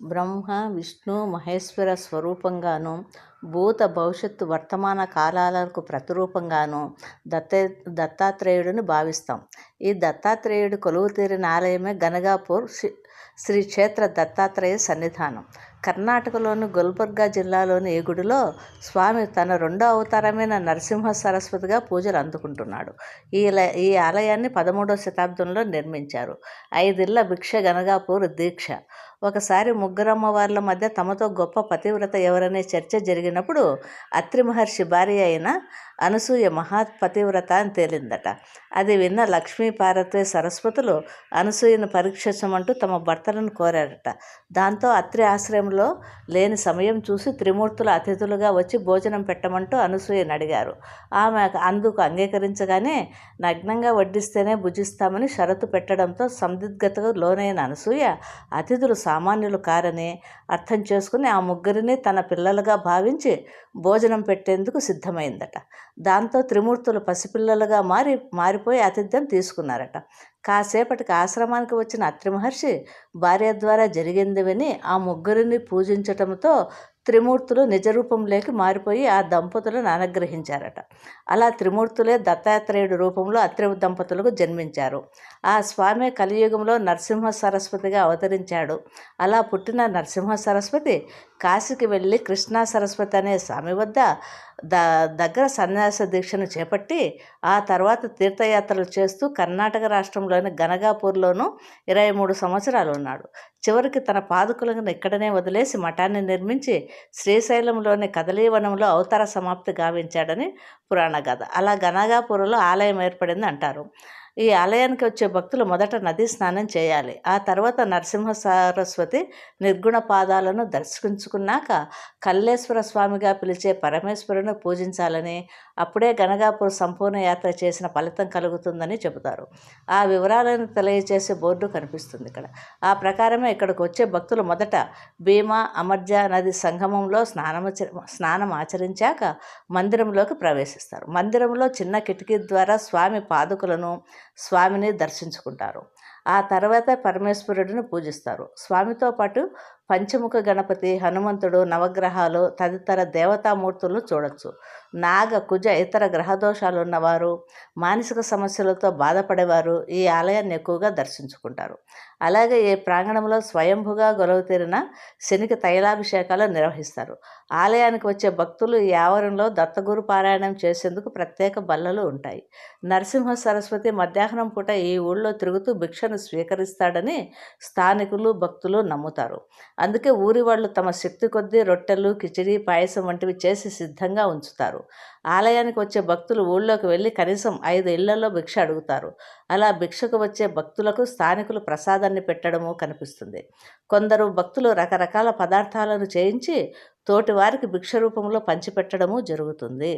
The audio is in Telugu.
బ్రహ్మ విష్ణు మహేశ్వర స్వరూపంగాను భూత భవిష్యత్తు వర్తమాన కాలాలకు ప్రతిరూపంగాను దత్త దత్తాత్రేయుడిని భావిస్తాం. ఈ దత్తాత్రేయుడు కొలువు తీరిన ఆలయమే గనగాపూర్ శ్రీ శ్రీ క్షేత్ర దత్తాత్రేయ సన్నిధానం. కర్ణాటకలోని గుల్బర్గా జిల్లాలోని ఈ గుడిలో స్వామి తన రెండో అవతారమైన నరసింహ సరస్వతిగా పూజలు అందుకుంటున్నాడు. ఈ ల- ఈ ఆలయాన్ని పదమూడవ శతాబ్దంలో నిర్మించారు. ఐదిళ్ళ భిక్ష గనగాపూర్ దీక్ష. ఒకసారి ముగ్గురమ్మవార్ల మధ్య తమతో గొప్ప పతివ్రత ఎవరనే చర్చ జరిగినప్పుడు అత్రి మహర్షి భార్య అయిన అనసూయ మహాపతివ్రత అని తేలిందట. అది విన్న లక్ష్మీ పార్వతి సరస్వతులు అనసూయను పరీక్షించమంటూ తమ భర్తలను కోరారట. దాంతో అత్రి ఆశ్రయంలో లేని సమయం చూసి త్రిమూర్తులు అతిథులుగా వచ్చి భోజనం పెట్టమంటూ అనసూయను అడిగారు. ఆమె అందుకు అంగీకరించగానే నగ్నంగా వడ్డిస్తేనే భుజిస్తామని షరతు పెట్టడంతో సందిగ్ధతకు లోనైన అనసూయ అతిథులు సామాన్యులు కారని అర్థం చేసుకుని ఆ ముగ్గురిని తన పిల్లలుగా భావించి భోజనం పెట్టేందుకు సిద్ధమైందట. దాంతో త్రిమూర్తులు పసిపిల్లలుగా మారి మారి పారిపోయి ఆతిథ్యం తీసుకున్నారట. కాసేపటికి ఆశ్రమానికి వచ్చిన అత్రి మహర్షి భార్య ద్వారా జరిగింది విని ఆ ముగ్గురిని పూజించటంతో త్రిమూర్తులు నిజరూపంలోకి మారిపోయి ఆ దంపతులను అనుగ్రహించారట అలా త్రిమూర్తులే దత్తాత్రేయుడు రూపంలో అత్రి దంపతులకు జన్మించారు. ఆ స్వామి కలియుగంలో నరసింహ సరస్వతిగా అవతరించాడు. అలా పుట్టిన నరసింహ సరస్వతి కాశీకి వెళ్ళి కృష్ణా సరస్వతి అనే స్వామి వద్ద ద దగ్గర సన్యాస దీక్షను చేపట్టి ఆ తర్వాత తీర్థయాత్రలు చేస్తూ కర్ణాటక రాష్ట్రంలోని గనగాపూర్లోనూ ఇరవై మూడు సంవత్సరాలు ఉన్నాడు. చివరికి తన పాదుకులను ఇక్కడనే వదిలేసి మఠాన్ని నిర్మించి శ్రీశైలంలోని కదలీవనంలో అవతార సమాప్తి గావించాడని పురాణ కథ అలా గనగాపూర్లో ఆలయం ఏర్పడింది అంటారు ఈ ఆలయానికి వచ్చే భక్తులు మొదట నదీ స్నానం చేయాలి. ఆ తర్వాత నరసింహ సరస్వతి నిర్గుణ పాదాలను దర్శించుకున్నాక కల్లేశ్వర స్వామిగా పిలిచే పరమేశ్వరుని పూజించాలని అప్పుడే గనగాపూర్ సంపూర్ణ యాత్ర చేసిన ఫలితం కలుగుతుందని చెబుతారు. ఆ వివరాలను తెలియజేసే బోర్డు కనిపిస్తుంది ఇక్కడ. ఆ ప్రకారమే ఇక్కడికి వచ్చే భక్తులు మొదట భీమా అమర్జ నది సంగమంలో స్నానం స్నానం ఆచరించాక మందిరంలోకి ప్రవేశిస్తారు. మందిరంలో చిన్న కిటికీ ద్వారా స్వామి పాదుకులను స్వామిని దర్శించుకుంటారు. ఆ తర్వాత పరమేశ్వరుడిని పూజిస్తారు. స్వామితో పాటు పంచముఖ గణపతి హనుమంతుడు నవగ్రహాలు తదితర దేవతామూర్తులను చూడొచ్చు. నాగ కుజ ఇతర గ్రహదోషాలు ఉన్నవారు మానసిక సమస్యలతో బాధపడేవారు ఈ ఆలయాన్ని ఎక్కువగా దర్శించుకుంటారు. అలాగే ఈ ప్రాంగణంలో స్వయంభుగా గొలవతీరిన శనికి తైలాభిషేకాలు నిర్వహిస్తారు. ఆలయానికి వచ్చే భక్తులు ఈ ఆవరణలో దత్తగురు పారాయణం చేసేందుకు ప్రత్యేక బల్లలు ఉంటాయి. నరసింహ సరస్వతి మధ్యాహ్నం పూట ఈ ఊళ్ళో తిరుగుతూ భిక్షను స్వీకరిస్తాడని స్థానికులు భక్తులు నమ్ముతారు. అందుకే ఊరి వాళ్ళు తమ శక్తి కొద్దీ రొట్టెలు కిచిడి పాయసం వంటివి చేసి సిద్ధంగా ఉంచుతారు. ఆలయానికి వచ్చే భక్తులు ఊళ్ళోకి వెళ్ళి కనీసం ఐదు ఇళ్ళలో భిక్ష అడుగుతారు. అలా భిక్షకు వచ్చే భక్తులకు స్థానికులు ప్రసాదాన్ని పెట్టడము కనిపిస్తుంది. కొందరు భక్తులు రకరకాల పదార్థాలను చేయించి తోటివారికి భిక్ష రూపంలో పంచిపెట్టడము జరుగుతుంది.